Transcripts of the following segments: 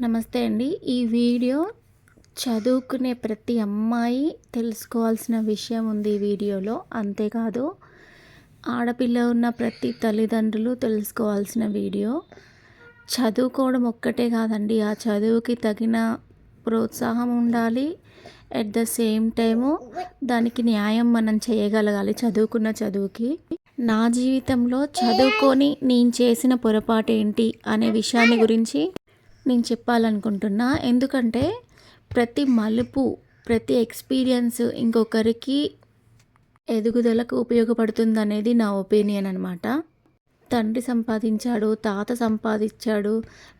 నమస్తే అండి. ఈ వీడియో చదువుకునే ప్రతి అమ్మాయి తెలుసుకోవాల్సిన విషయం ఉంది ఈ వీడియోలో. అంతేకాదు ఆడపిల్ల ఉన్న ప్రతి తల్లిదండ్రులు తెలుసుకోవాల్సిన వీడియో. చదువుకోవడం ఒక్కటే కాదండి. ఆ చదువుకి తగిన ప్రోత్సాహం ఉండాలి. అట్ ద సేమ్ టైము దానికి న్యాయం మనం చేయగలగాలి చదువుకున్న చదువుకి. నా జీవితంలో చదువుకొని నేను చేసిన పొరపాటు ఏంటి అనే విషయాన్ని గురించి నేను చెప్పాలనుకుంటున్నా. ఎందుకంటే ప్రతి మలుపు ప్రతి ఎక్స్పీరియన్స్ ఇంకొకరికి ఎదుగుదలకు ఉపయోగపడుతుంది అనేది నా ఒపీనియన్ అనమాట తండ్రి సంపాదించాడు తాత సంపాదించాడు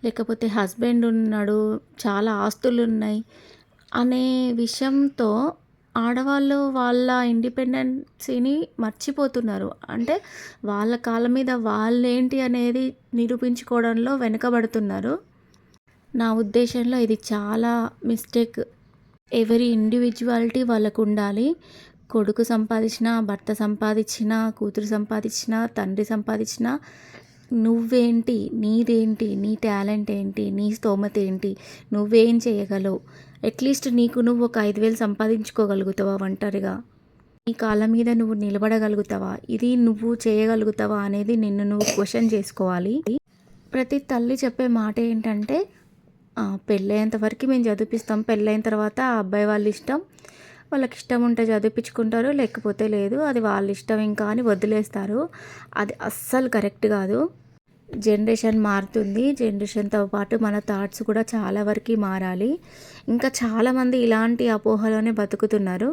లేకపోతే హస్బెండ్ ఉన్నాడు చాలా ఆస్తులు ఉన్నాయి అనే విషయంతో ఆడవాళ్ళు వాళ్ళ ఇండిపెండెన్సీని మర్చిపోతున్నారు. అంటే వాళ్ళ కాళ్ళ మీద వాళ్ళేంటి అనేది నిరూపించుకోవడంలో వెనుకబడుతున్నారు. నా ఉద్దేశంలో ఇది చాలా మిస్టేక్. ఎవరి ఇండివిజువాలిటీ వాళ్ళకు ఉండాలి కొడుకు సంపాదించిన భర్త సంపాదించిన కూతురు సంపాదించిన తండ్రి సంపాదించిన నువ్వేంటి నీదేంటి నీ టాలెంట్ ఏంటి నీ స్తోమత ఏంటి నువ్వేం చేయగలవు? అట్లీస్ట్ నీకు నువ్వు ఒక ఐదు వేలు సంపాదించుకోగలుగుతావా ఒంటరిగా? నీ కాళ్ళ మీద నువ్వు నిలబడగలుగుతావా? ఇది నువ్వు చేయగలుగుతావా అనేది నిన్ను నువ్వు క్వశ్చన్ చేసుకోవాలి. ప్రతి తల్లి చెప్పే మాట ఏంటంటే పెళ్ళయ్యేంత వరకు మేము చదివిపిస్తాం. పెళ్ళైన తర్వాత ఆ అబ్బాయి వాళ్ళ ఇష్టం. వాళ్ళకి ఇష్టం ఉంటే చదివించుకుంటారు లేకపోతే లేదు. అది వాళ్ళ ఇష్టం ఇంకా అని వదిలేస్తారు. అది అస్సలు కరెక్ట్ కాదు. జనరేషన్ మారుతుంది. జనరేషన్తో పాటు మన థాట్స్ కూడా చాలా వరకు మారాలి. ఇంకా చాలామంది ఇలాంటి అపోహలోనే బతుకుతున్నారు.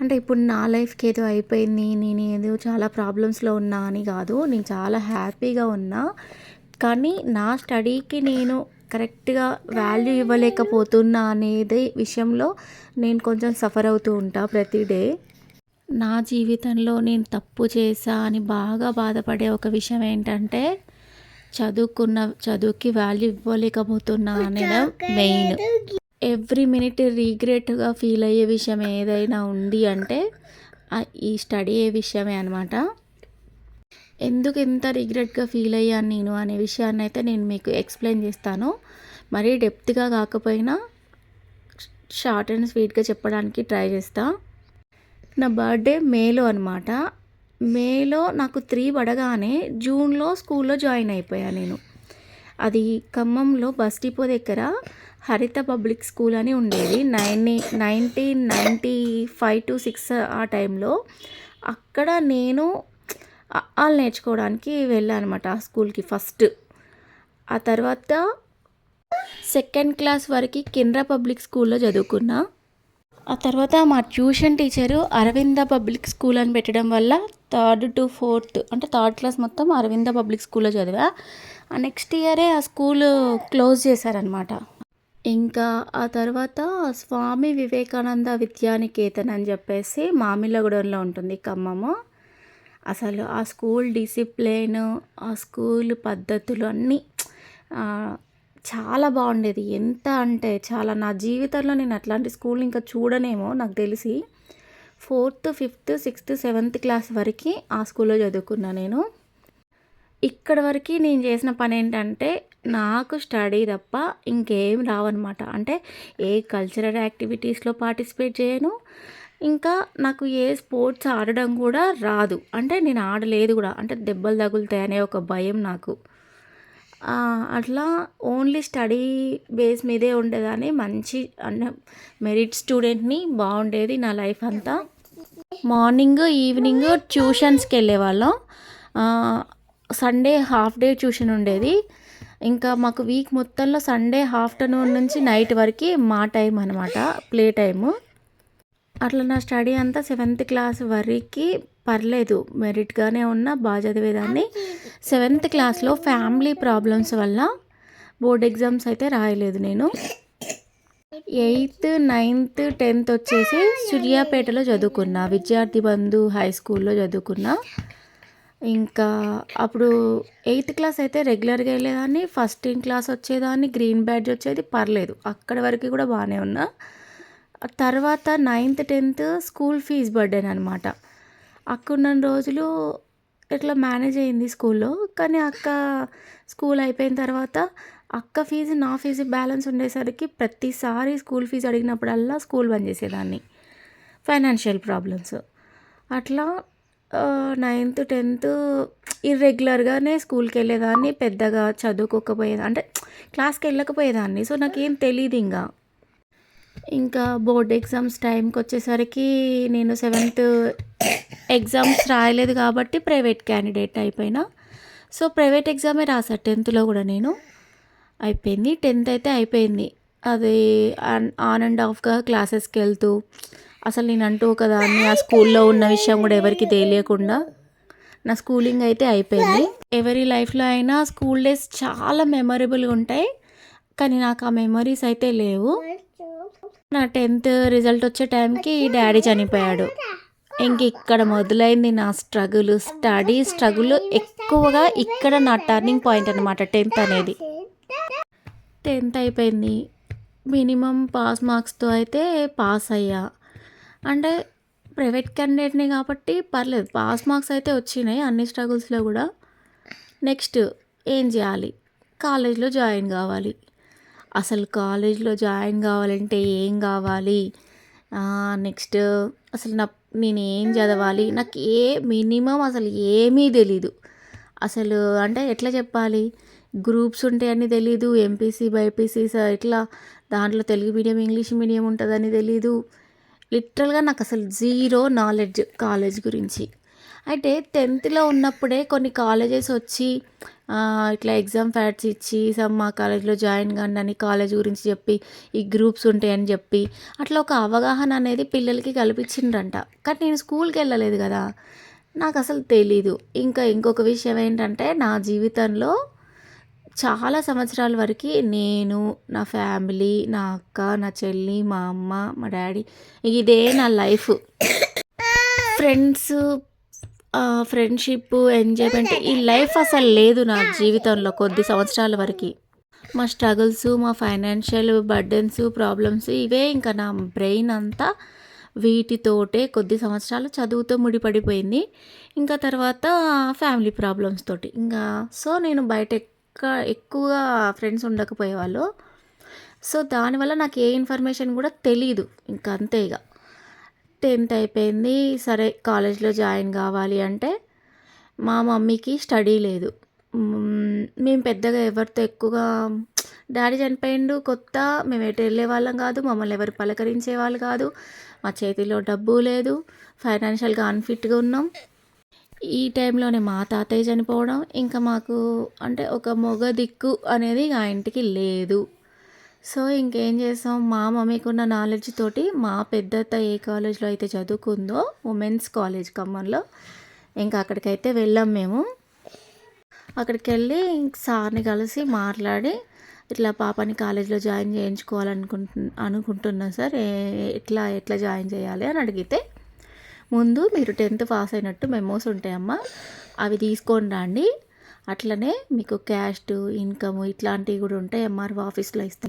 అంటే ఇప్పుడు నా లైఫ్కి ఏదో అయిపోయింది నేను ఏదో చాలా ప్రాబ్లమ్స్లో ఉన్నా అని కాదు. నేను చాలా హ్యాపీగా ఉన్నా. కానీ నా స్టడీకి నేను కరెక్ట్గా వాల్యూ ఇవ్వలేకపోతున్నా అనేది విషయంలో నేను కొంచెం సఫర్ అవుతూ ఉంటా ప్రతి డే. నా జీవితంలో నేను తప్పు చేశా అని బాగా బాధపడే ఒక విషయం ఏంటంటే చదువుకున్న చదువుకి వాల్యూ ఇవ్వలేకపోతున్నా అనేది మెయిన్. ఎవ్రీ మినిట్ రీగ్రెట్గా ఫీల్ అయ్యే విషయం ఏదైనా ఉంది అంటే ఈ స్టడీ ఏ విషయమే అనమాట ఎందుకు ఎంత రిగ్రెట్గా ఫీల్ అయ్యాను నేను అనే విషయాన్ని అయితే నేను మీకు ఎక్స్ప్లెయిన్ చేస్తాను. మరీ డెప్త్గా కాకపోయినా షార్ట్ అండ్ స్వీట్గా చెప్పడానికి ట్రై చేస్తా. నా బర్త్డే మేలో అనమాట మేలో నాకు త్రీ పడగానే జూన్లో స్కూల్లో జాయిన్ అయిపోయాను నేను. అది ఖమ్మంలో బస్ డిపో దగ్గర హరిత పబ్లిక్ స్కూల్ అని ఉండేది. Nine nineteen ninety five to six ఆ టైంలో అక్కడ నేను వాళ్ళు నేర్చుకోవడానికి వెళ్ళాను అనమాట ఆ స్కూల్కి ఫస్ట్. ఆ తర్వాత సెకండ్ క్లాస్ వరకు కెనరా పబ్లిక్ స్కూల్లో చదువుకున్నా. ఆ తర్వాత మా tuition teacher Aravinda public school అని పెట్టడం వల్ల థర్డ్ టు ఫోర్త్ అంటే థర్డ్ క్లాస్ మొత్తం అరవింద పబ్లిక్ స్కూల్లో చదివా. ఆ నెక్స్ట్ ఇయరే ఆ స్కూల్ క్లోజ్ చేశారనమాట. ఇంకా ఆ తర్వాత స్వామి వివేకానంద విద్యానికేతన్ అని చెప్పేసి మామిళ్ళగూడెంలో ఉంటుంది ఖమ్మము. అసలు ఆ స్కూల్ డిసిప్లిన్ ఆ స్కూల్ పద్ధతులు అన్నీ చాలా బాగుండేది. ఎంత అంటే చాలా నా జీవితంలో నేను అట్లాంటి స్కూల్ ఇంకా చూడనేమో నాకు తెలిసి fourth fifth sixth seventh class వరకు ఆ స్కూల్లో చదువుకున్నా నేను. ఇక్కడ వరకు నేను చేసిన పని ఏంటంటే నాకు స్టడీ తప్ప ఇంకేం రావన్నమాట. అంటే ఏ కల్చరల్ యాక్టివిటీస్లో పార్టిసిపేట్ చేయను. ఇంకా నాకు ఏ స్పోర్ట్స్ ఆడడం కూడా రాదు. అంటే నేను ఆడలేదు కూడా. అంటే దెబ్బలు తగులుతాయి అనే ఒక భయం నాకు. అట్లా ఓన్లీ స్టడీ బేస్ మీదే ఉండేదాన్ని. మంచి అంటే మెరిట్ స్టూడెంట్ని బాగుండేది నా లైఫ్ అంతా. మార్నింగ్ ఈవినింగ్ ట్యూషన్స్కి వెళ్ళేవాళ్ళం. సండే హాఫ్ డే ట్యూషన్ ఉండేది. ఇంకా మాకు వీక్ మొత్తంలో సండే ఆఫ్టర్నూన్ నుంచి నైట్ వరకు మా టైం అనమాట ప్లే టైము. అట్లా నా స్టడీ అంతా సెవెంత్ క్లాస్ వరకు పర్లేదు. మెరిట్గానే ఉన్న బాగా చదివేదాన్ని. సెవెంత్ క్లాస్లో ఫ్యామిలీ ప్రాబ్లమ్స్ వల్ల బోర్డ్ ఎగ్జామ్స్ అయితే రాయలేదు నేను. ఎయిత్ నైన్త్ టెన్త్ వచ్చేసి సూర్యాపేటలో చదువుకున్నా. విద్యార్థి బంధు హై స్కూల్లో చదువుకున్నా. ఇంకా అప్పుడు ఎయిత్ క్లాస్ అయితే రెగ్యులర్గా వెళ్ళేదాన్ని. ఫస్ట్ ఇన్ క్లాస్ వచ్చేదాన్ని. గ్రీన్ బ్యాడ్జ్ వచ్చేది. పర్లేదు. అక్కడి వరకు కూడా బాగానే ఉన్నా. తర్వాత ninth tenth school fees burden అనమాట అక్క ఉన్న రోజులు ఇట్లా మేనేజ్ అయింది స్కూల్లో కానీ అక్క స్కూల్ అయిపోయిన తర్వాత అక్క ఫీజు నా ఫీజు బ్యాలెన్స్ ఉండేసరికి ప్రతిసారి స్కూల్ ఫీజు అడిగినప్పుడల్లా స్కూల్ బంద్ చేసేదాన్ని. Financial problems. అట్లా నైన్త్ టెన్త్ ఇర్రెగ్యులర్గానే స్కూల్కి వెళ్ళేదాన్ని పెద్దగా చదువుకోకపోయేదా అంటే క్లాస్కి వెళ్ళకపోయేదాన్ని. సో నాకేం తెలియదు ఇంకా ఇంకా బోర్డ్ ఎగ్జామ్స్ టైంకి వచ్చేసరికి నేను సెవెంత్ ఎగ్జామ్స్ రాయలేదు కాబట్టి ప్రైవేట్ క్యాండిడేట్ అయిపోయినా. సో ప్రైవేట్ ఎగ్జామే రాసా టెన్త్లో కూడా నేను. అయిపోయింది టెన్త్ అయితే అయిపోయింది. అది ఆన్ అండ్ ఆఫ్గా క్లాసెస్కి వెళ్తూ అసలు నేను అంటూ ఒకదాన్ని ఆ స్కూల్లో ఉన్న విషయం కూడా ఎవరికి తెలియకుండా నా స్కూలింగ్ అయితే అయిపోయింది. ఎవరి లైఫ్లో అయినా స్కూల్ డేస్ చాలా మెమొరబుల్గా ఉంటాయి. కానీ నాకు ఆ మెమరీస్ అయితే లేవు. నా టెన్త్ రిజల్ట్ వచ్చే టైంకి డాడీ చనిపోయాడు. ఇంక ఇక్కడ మొదలైంది నా స్ట్రగుల్. స్టడీ స్ట్రగుల్ ఎక్కువగా ఇక్కడ నా టర్నింగ్ పాయింట్ అనమాట టెన్త్ అనేది. టెన్త్ అయిపోయింది. మినిమం పాస్ మార్క్స్తో అయితే పాస్ అయ్యా. అంటే ప్రైవేట్ క్యాండిడేట్ని కాబట్టి పర్లేదు పాస్ మార్క్స్ అయితే వచ్చినాయి అన్ని స్ట్రగుల్స్లో కూడా. నెక్స్ట్ ఏం చేయాలి? కాలేజ్లో జాయిన్ కావాలి. అసలు కాలేజ్లో జాయిన్ కావాలంటే ఏం కావాలి? నెక్స్ట్ అసలు నా నేను ఏం చదవాలి? నాకు ఏ మినిమం అసలు ఏమీ తెలీదు. అసలు అంటే ఎట్లా చెప్పాలి? గ్రూప్స్ ఉంటాయని తెలీదు ఎంపీసీ బైపీసీ ఇట్లా దాంట్లో తెలుగు మీడియం ఇంగ్లీష్ మీడియం ఉంటుందని తెలీదు. లిటరల్గా నాకు అసలు జీరో నాలెడ్జ్ కాలేజ్ గురించి. అయితే టెన్త్లో ఉన్నప్పుడే కొన్ని కాలేజెస్ వచ్చి ఇట్లా ఎగ్జామ్ ఫ్యాట్స్ ఇచ్చి సమ్ మా కాలేజ్లో జాయిన్ కండి అని కాలేజ్ గురించి చెప్పి ఈ గ్రూప్స్ ఉంటాయని చెప్పి అట్లా ఒక అవగాహన అనేది పిల్లలకి కల్పించిండ్రంట. కానీ నేను స్కూల్కి వెళ్ళలేదు కదా. నాకు అసలు తెలీదు. ఇంకా ఇంకొక విషయం ఏంటంటే నా జీవితంలో చాలా సంవత్సరాల వరకు నేను నా ఫ్యామిలీ నా అక్క నా చెల్లి మా అమ్మ మా డాడీ ఇదే నా లైఫ్ ఫ్రెండ్స్ ఫ్రెండ్షిప్ ఎంజాయ్మెంట్ ఈ లైఫ్ అసలు లేదు నా జీవితంలో కొద్ది సంవత్సరాల వరకు. మా స్ట్రగుల్స్ మా ఫైనాన్షియల్ బర్డెన్స్ ప్రాబ్లమ్స్ ఇవే ఇంకా నా బ్రెయిన్ అంతా వీటితోటే కొద్ది సంవత్సరాలు చదువుతో ముడిపడిపోయింది. ఇంకా తర్వాత ఫ్యామిలీ ప్రాబ్లమ్స్ తోటి. ఇంకా సో నేను బయట ఎక్క ఎక్కువగా ఫ్రెండ్స్ ఉండకపోయేవాళ్ళు. సో దానివల్ల నాకు ఏ ఇన్ఫర్మేషన్ కూడా తెలీదు. ఇంకా అంతే ఇక టెన్త్ అయిపోయింది. సరే కాలేజ్లో జాయిన్ కావాలి అంటే మా మమ్మీకి స్టడీ లేదు. మేము పెద్దగా ఎవరితో ఎక్కువగా డాడీ చనిపోయిండు కొత్త మేము ఎటు వెళ్ళే వాళ్ళం కాదు మమ్మల్ని ఎవరు పలకరించే వాళ్ళు కాదు మా చేతిలో డబ్బు లేదు ఫైనాన్షియల్గా అన్ఫిట్గా ఉన్నాం. ఈ టైంలోనే మా తాతయ్య చనిపోవడం ఇంకా మాకు అంటే ఒక మొగ దిక్కు అనేది ఆ ఇంటికి లేదు. సో ఇంకేం చేస్తాం? మా మమ్మీకున్న నాలెడ్జ్ తోటి మా పెద్దత్త ఏ కాలేజ్లో అయితే చదువుకుందో ఉమెన్స్ కాలేజ్ ఖమ్మంలో ఇంకా అక్కడికైతే వెళ్ళాం మేము. అక్కడికి వెళ్ళి సార్ని కలిసి మాట్లాడి ఇట్లా పాపని కాలేజ్లో జాయిన్ చేయించుకోవాలనుకుంటు అనుకుంటున్నా సార్ ఎట్లా ఎట్లా జాయిన్ చేయాలి అని అడిగితే ముందు మీరు టెన్త్ పాస్ అయినట్టు మెమోస్ ఉంటాయమ్మా అవి తీసుకొని రండి. అట్లనే మీకు క్యాస్ట్ ఇన్కమ్ ఇట్లాంటివి కూడా ఉంటాయి ఎంఆర్ఓ ఆఫీస్లో ఇస్తే